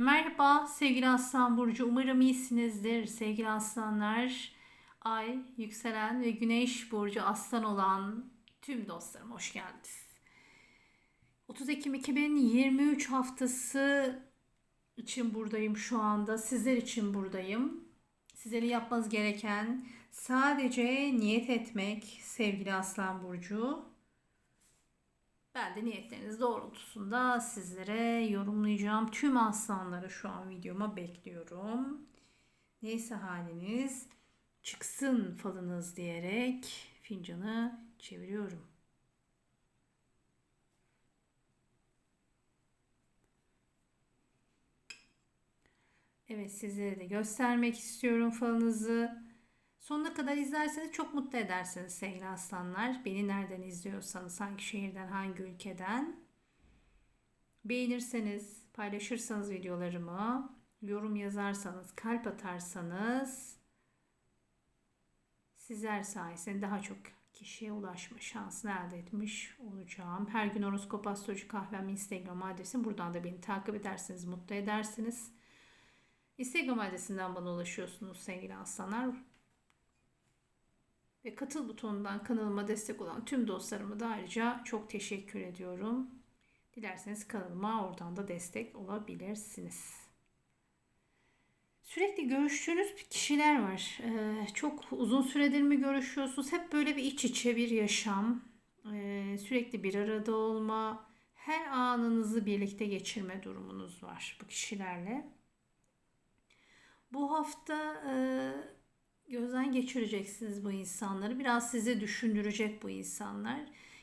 Merhaba sevgili Aslan Burcu. Umarım iyisinizdir sevgili aslanlar. Ay, yükselen ve güneş burcu aslan olan tüm dostlarım hoş geldiniz. 30 Ekim 2023 haftası için buradayım şu anda. Sizler için buradayım. Sizlerin yapmanız gereken sadece niyet etmek sevgili Aslan Burcu. Ben de niyetleriniz doğrultusunda sizlere yorumlayacağım. Tüm aslanları şu an videoma bekliyorum. Neyse haliniz çıksın falınız diyerek fincanı çeviriyorum. Evet sizlere de göstermek istiyorum falınızı. Sonuna kadar izlerseniz çok mutlu edersiniz sevgili aslanlar. Beni nereden izliyorsanız, hangi şehirden, hangi ülkeden. Beğenirseniz, paylaşırsanız videolarımı, yorum yazarsanız, kalp atarsanız sizler sayesinde daha çok kişiye ulaşma şansını elde etmiş olacağım. Her gün horoskop astroloji kahvem Instagram adresim. Buradan da beni takip ederseniz mutlu edersiniz. Instagram adresinden bana ulaşıyorsunuz sevgili aslanlar. Ve katıl butonundan kanalıma destek olan tüm dostlarıma da ayrıca çok teşekkür ediyorum. Dilerseniz kanalıma oradan da destek olabilirsiniz. Sürekli görüştüğünüz kişiler var. Ee, çok uzun süredir mi görüşüyorsunuz? Hep böyle bir iç içe bir yaşam. Ee, sürekli bir arada olma. Her anınızı birlikte geçirme durumunuz var bu kişilerle. Bu hafta e, gözden geçireceksiniz bu insanları. Biraz sizi düşündürecek bu insanlar.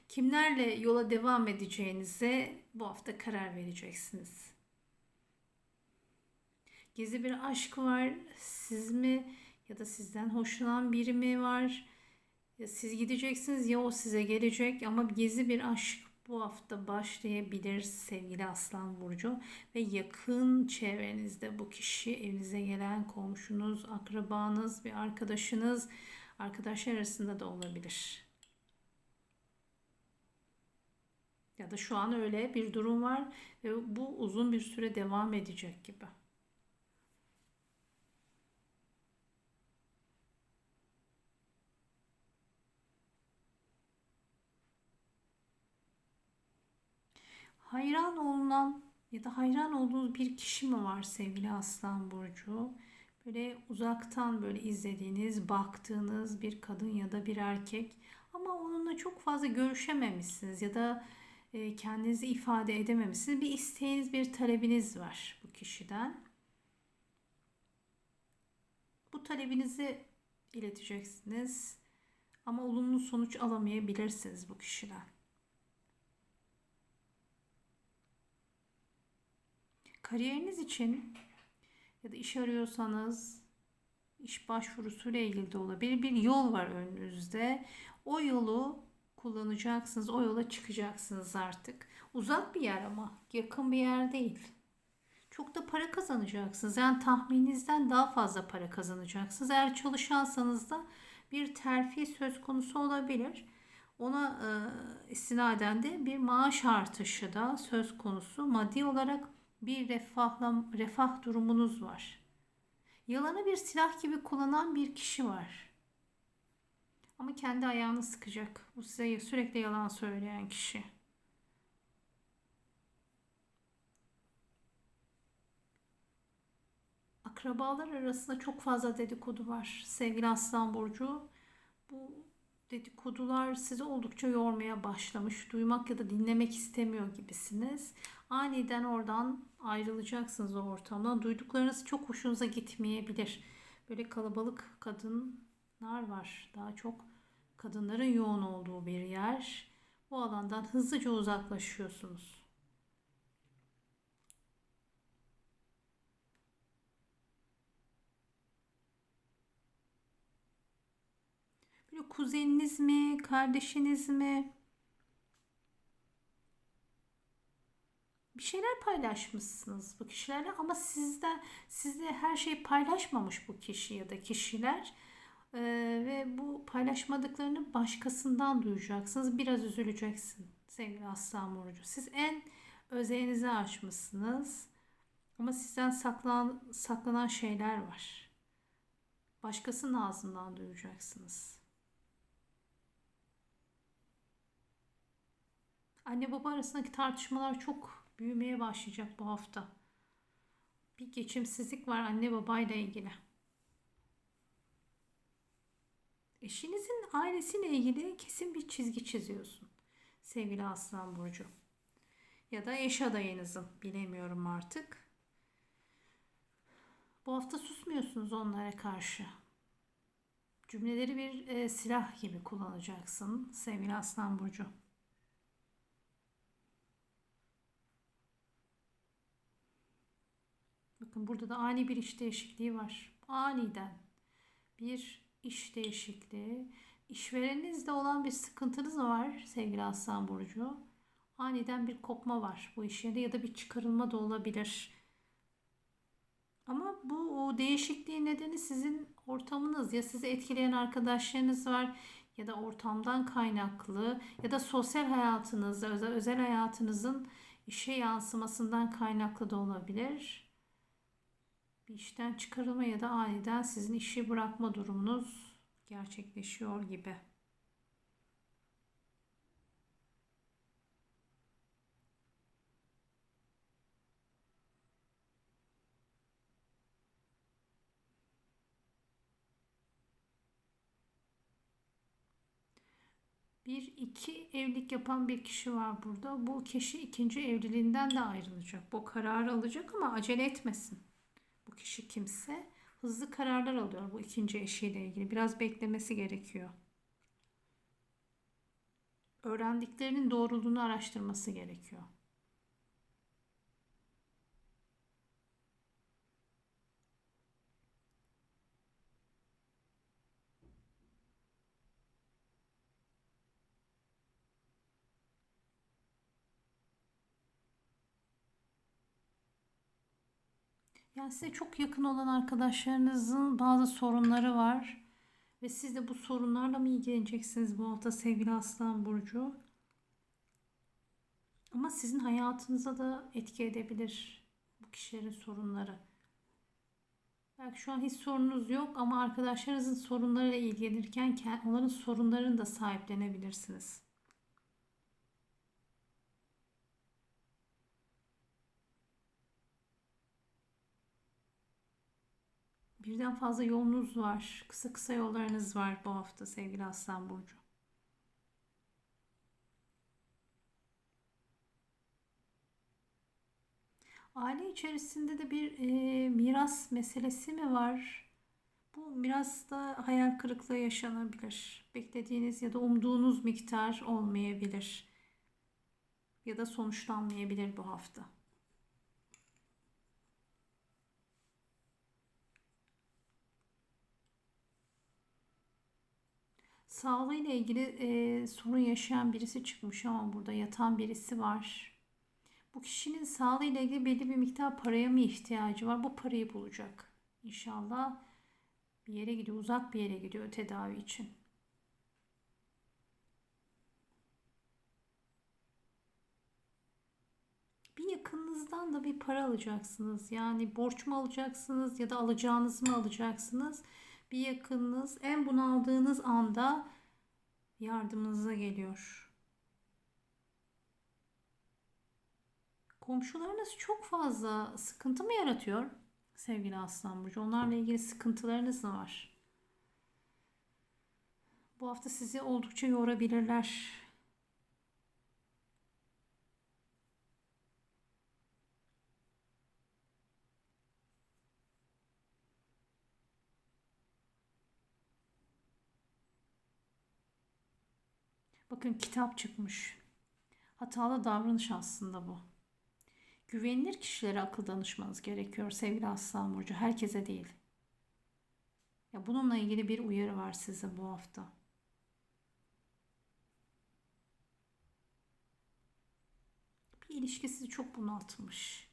Kimlerle yola devam edeceğinize bu hafta karar vereceksiniz. Gizli bir aşk var. Siz mi ya da sizden hoşlanan biri mi var? Ya siz gideceksiniz ya o size gelecek ama gizli bir aşk bu hafta başlayabilir sevgili Aslan Burcu ve yakın çevrenizde bu kişi evinize gelen komşunuz, akrabanız, bir arkadaşınız, arkadaşlar arasında da olabilir. Ya da şu an öyle bir durum var ve bu uzun bir süre devam edecek gibi. Hayran olunan ya da hayran olduğunuz bir kişi mi var sevgili Aslan Burcu? Böyle uzaktan böyle izlediğiniz, baktığınız bir kadın ya da bir erkek ama onunla çok fazla görüşememişsiniz ya da e, kendinizi ifade edememişsiniz. Bir isteğiniz, bir talebiniz var bu kişiden. Bu talebinizi ileteceksiniz ama olumlu sonuç alamayabilirsiniz bu kişiden. Kariyeriniz için ya da iş arıyorsanız iş başvurusuyla ilgili de olabilir. Bir yol var önünüzde. O yolu kullanacaksınız. O yola çıkacaksınız artık. Uzak bir yer ama yakın bir yer değil. Çok da para kazanacaksınız. Yani tahmininizden daha fazla para kazanacaksınız. Eğer çalışansanız da bir terfi söz konusu olabilir. Ona e, istinaden de bir maaş artışı da söz konusu. Maddi olarak bir refahla, refah durumunuz var. Yalanı bir silah gibi kullanan bir kişi var. Ama kendi ayağını sıkacak. Bu size sürekli yalan söyleyen kişi. Akrabalar arasında çok fazla dedikodu var. Sevgili Aslan Burcu. Bu dedikodular sizi oldukça yormaya başlamış. Duymak ya da dinlemek istemiyor gibisiniz. Aniden oradan ayrılacaksınız o ortamdan. Duyduklarınız çok hoşunuza gitmeyebilir. Böyle kalabalık kadınlar var. Daha çok kadınların yoğun olduğu bir yer. Bu alandan hızlıca uzaklaşıyorsunuz. Böyle kuzeniniz mi, kardeşiniz mi? bir şeyler paylaşmışsınız bu kişilerle ama sizden sizle her şeyi paylaşmamış bu kişi ya da kişiler ee, ve bu paylaşmadıklarını başkasından duyacaksınız. Biraz üzüleceksin sevgili Aslan Burcu. Siz en özeğinizi açmışsınız. Ama sizden saklan, saklanan şeyler var. Başkasının ağzından duyacaksınız. Anne baba arasındaki tartışmalar çok büyümeye başlayacak bu hafta. Bir geçimsizlik var anne babayla ilgili. Eşinizin ailesiyle ilgili kesin bir çizgi çiziyorsun. Sevgili Aslan Burcu. Ya da eş adayınızın bilemiyorum artık. Bu hafta susmuyorsunuz onlara karşı. Cümleleri bir e, silah gibi kullanacaksın sevgili Aslan Burcu. Bakın burada da ani bir iş değişikliği var. Aniden bir iş değişikliği. İşvereninizde olan bir sıkıntınız var sevgili Aslan Burcu. Aniden bir kopma var bu iş yerinde ya da bir çıkarılma da olabilir. Ama bu o değişikliğin nedeni sizin ortamınız ya sizi etkileyen arkadaşlarınız var ya da ortamdan kaynaklı ya da sosyal hayatınızda özel hayatınızın işe yansımasından kaynaklı da olabilir. Bir işten çıkarılma ya da aniden sizin işi bırakma durumunuz gerçekleşiyor gibi. Bir iki evlilik yapan bir kişi var burada. Bu kişi ikinci evliliğinden de ayrılacak. Bu kararı alacak ama acele etmesin. Kişi kimse hızlı kararlar alıyor bu ikinci eşiyle ilgili. Biraz beklemesi gerekiyor. Öğrendiklerinin doğruluğunu araştırması gerekiyor. Yani size çok yakın olan arkadaşlarınızın bazı sorunları var. Ve siz de bu sorunlarla mı ilgileneceksiniz bu hafta sevgili Aslan Burcu? Ama sizin hayatınıza da etki edebilir bu kişilerin sorunları. Belki şu an hiç sorununuz yok ama arkadaşlarınızın sorunlarıyla ilgilenirken onların sorunlarını da sahiplenebilirsiniz. Birden fazla yolunuz var. Kısa kısa yollarınız var bu hafta sevgili Aslan Burcu. Aile içerisinde de bir e, miras meselesi mi var? Bu mirasta hayal kırıklığı yaşanabilir. Beklediğiniz ya da umduğunuz miktar olmayabilir. Ya da sonuçlanmayabilir bu hafta. Sağlığıyla ilgili e, sorun yaşayan birisi çıkmış ama burada yatan birisi var. Bu kişinin sağlığıyla ilgili belli bir miktar paraya mı ihtiyacı var? Bu parayı bulacak. İnşallah bir yere gidiyor, uzak bir yere gidiyor tedavi için. Bir yakınınızdan da bir para alacaksınız. Yani borç mu alacaksınız ya da alacağınız mı alacaksınız? Bir yakınınız en bunaldığınız anda yardımınıza geliyor. Komşularınız çok fazla sıkıntı mı yaratıyor sevgili Aslan Burcu? Onlarla ilgili sıkıntılarınız mı var? Bu hafta sizi oldukça yorabilirler. Bakın kitap çıkmış. Hatalı davranış aslında bu. Güvenilir kişilere akıl danışmanız gerekiyor sevgili Aslan Burcu. Herkese değil. Ya bununla ilgili bir uyarı var size bu hafta. Bir ilişki sizi çok bunaltmış.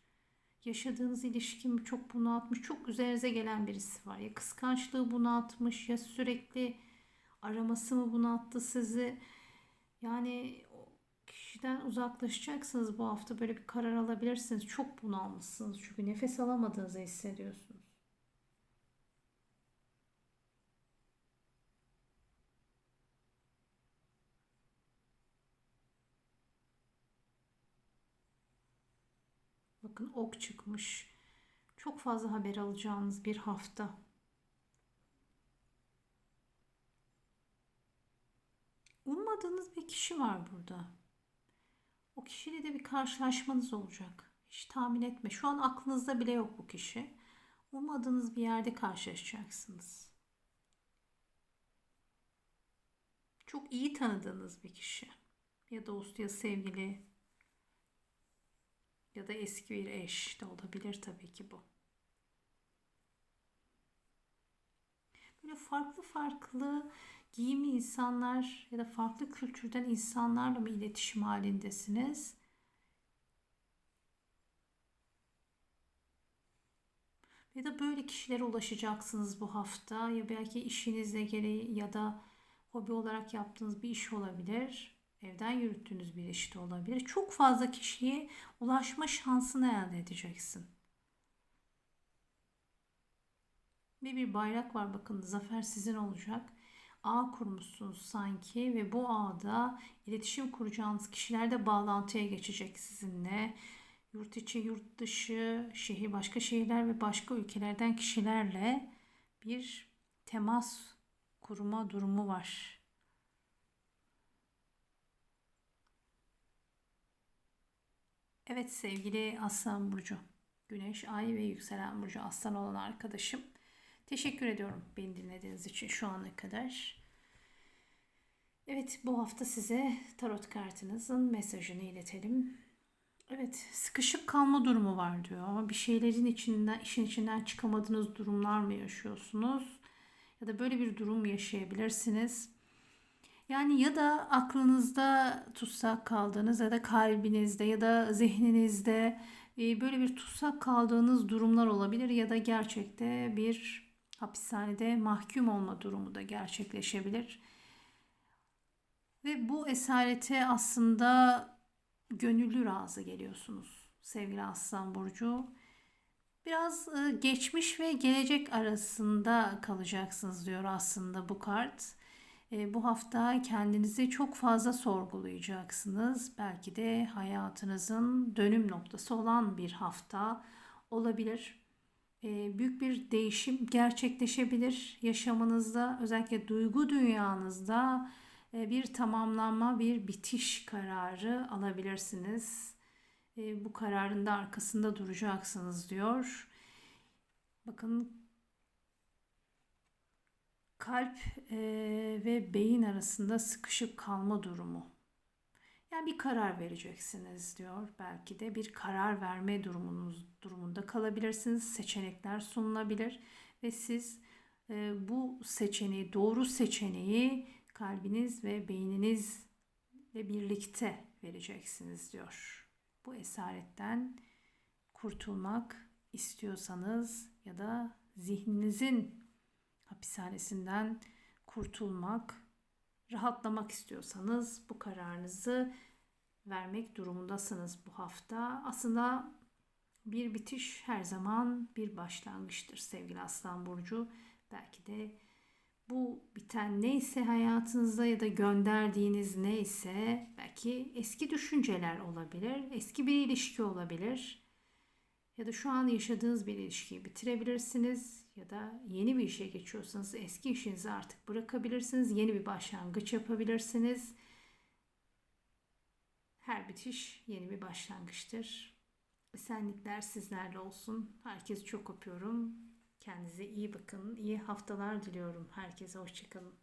Yaşadığınız ilişki çok bunaltmış. Çok üzerinize gelen birisi var. Ya kıskançlığı bunaltmış ya sürekli araması mı bunalttı sizi yani Kişiden uzaklaşacaksınız bu hafta böyle bir karar alabilirsiniz. Çok bunalmışsınız çünkü nefes alamadığınızı hissediyorsunuz. Bakın ok çıkmış. Çok fazla haber alacağınız bir hafta. Ummadığınız bir kişi var burada. O kişiyle de bir karşılaşmanız olacak. Hiç tahmin etme. Şu an aklınızda bile yok bu kişi. Ummadığınız bir yerde karşılaşacaksınız. Çok iyi tanıdığınız bir kişi. Ya dost ya sevgili ya da eski bir eş de olabilir tabii ki bu. Böyle farklı farklı giyimli insanlar ya da farklı kültürden insanlarla mı iletişim halindesiniz? Ya da böyle kişilere ulaşacaksınız bu hafta ya belki işinizle gereği ya da hobi olarak yaptığınız bir iş olabilir. Evden yürüttüğünüz bir iş de olabilir. Çok fazla kişiye ulaşma şansını elde edeceksin. Ve bir bayrak var bakın zafer sizin olacak ağ kurmuşsunuz sanki ve bu ağda iletişim kuracağınız kişiler de bağlantıya geçecek sizinle. Yurt içi, yurt dışı, şehir, başka şehirler ve başka ülkelerden kişilerle bir temas kurma durumu var. Evet sevgili Aslan Burcu. Güneş, Ay ve Yükselen Burcu Aslan olan arkadaşım. Teşekkür ediyorum beni dinlediğiniz için şu ana kadar. Evet bu hafta size tarot kartınızın mesajını iletelim. Evet sıkışık kalma durumu var diyor bir şeylerin içinden işin içinden çıkamadığınız durumlar mı yaşıyorsunuz? Ya da böyle bir durum yaşayabilirsiniz. Yani ya da aklınızda tutsak kaldığınız ya da kalbinizde ya da zihninizde e, böyle bir tutsak kaldığınız durumlar olabilir ya da gerçekte bir hapishanede mahkum olma durumu da gerçekleşebilir. Ve bu esarete aslında gönüllü razı geliyorsunuz sevgili Aslan Burcu. Biraz e, geçmiş ve gelecek arasında kalacaksınız diyor aslında bu kart. E, bu hafta kendinizi çok fazla sorgulayacaksınız. Belki de hayatınızın dönüm noktası olan bir hafta olabilir. E, büyük bir değişim gerçekleşebilir yaşamınızda. Özellikle duygu dünyanızda e, bir tamamlanma, bir bitiş kararı alabilirsiniz. E, bu kararın da arkasında duracaksınız diyor. Bakın kalp e, ve beyin arasında sıkışıp kalma durumu. Bir karar vereceksiniz diyor. Belki de bir karar verme durumunuz durumunda kalabilirsiniz. Seçenekler sunulabilir ve siz bu seçeneği, doğru seçeneği kalbiniz ve beyninizle birlikte vereceksiniz diyor. Bu esaretten kurtulmak istiyorsanız ya da zihninizin hapishanesinden kurtulmak, rahatlamak istiyorsanız bu kararınızı vermek durumundasınız bu hafta. Aslında bir bitiş her zaman bir başlangıçtır sevgili Aslan Burcu. Belki de bu biten neyse hayatınızda ya da gönderdiğiniz neyse belki eski düşünceler olabilir, eski bir ilişki olabilir ya da şu an yaşadığınız bir ilişkiyi bitirebilirsiniz ya da yeni bir işe geçiyorsanız eski işinizi artık bırakabilirsiniz, yeni bir başlangıç yapabilirsiniz. Her bitiş yeni bir başlangıçtır. Esenlikler sizlerle olsun. Herkesi çok öpüyorum. Kendinize iyi bakın. İyi haftalar diliyorum herkese. Hoşçakalın.